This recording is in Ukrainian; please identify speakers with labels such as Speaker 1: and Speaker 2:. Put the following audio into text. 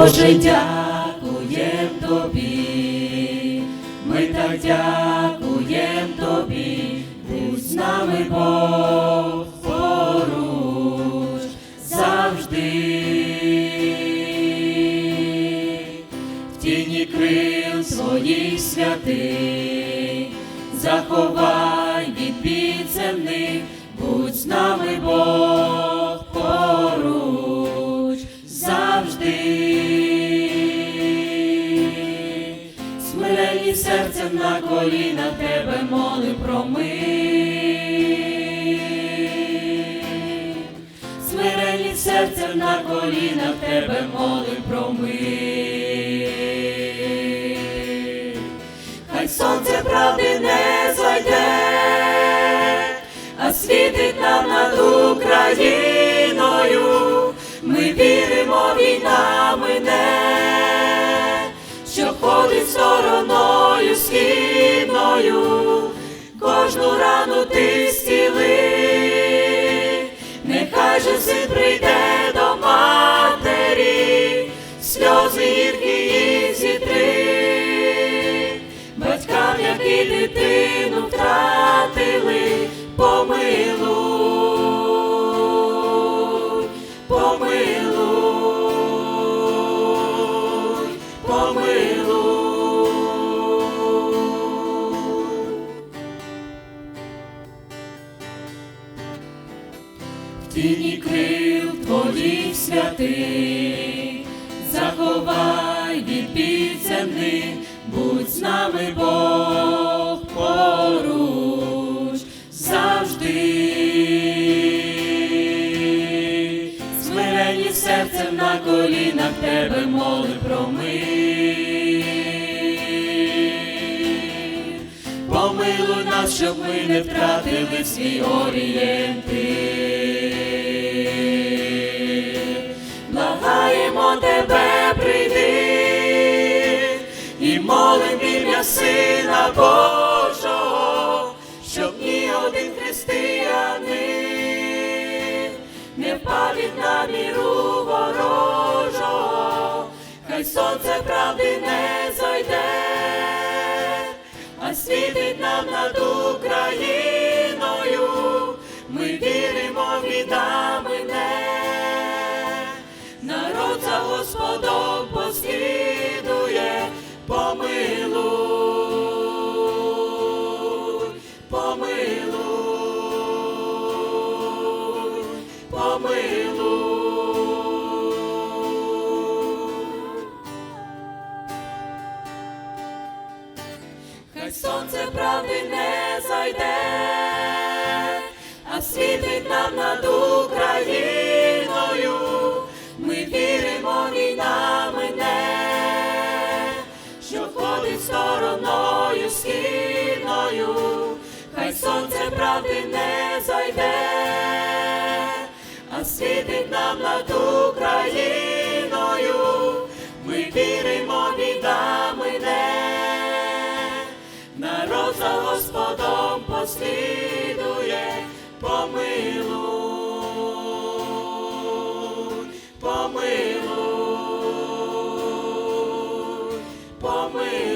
Speaker 1: Боже, дякуєм тобі, ми так дякуєм тобі, будь з нами Бог поруч завжди. В тіні крил своїх святих, заховай від підземних, будь з нами Бог серцем на тебе молим про мир. Смирені серцем на колінах тебе молим про мир. Хай сонце правди не зайде, а світить нам над Україною. Ми віримо, війна мине, ходить стороною східною, кожну рану ти зціли, нехай же син прийде до матері, сльози їх зітри, батькам, які дитину втратили, помилуй, помилуй, помилуй. Тіні крил твоїх святих, заховай від підземних, будь з нами Бог поруч завжди. Смирені серцем на колінах тебе молим про мир. Помилуй нас, щоб ми не втратили свій орієнтир. Ім'я Сина Божого, щоб ні один християнин не впав від наміру ворожого, хай сонце правди не зайде а світить нам над Україною, ми віримо, війна мине, Хай сонце правди не зайде, а світить нам над Україною. Ми віримо, війна мине, що ходить стороною східною, хай сонце правди не зайде, світить нам над Україною, ми віримо, біда мине, народ за Господом послідує, помилуй, помилуй, помилуй.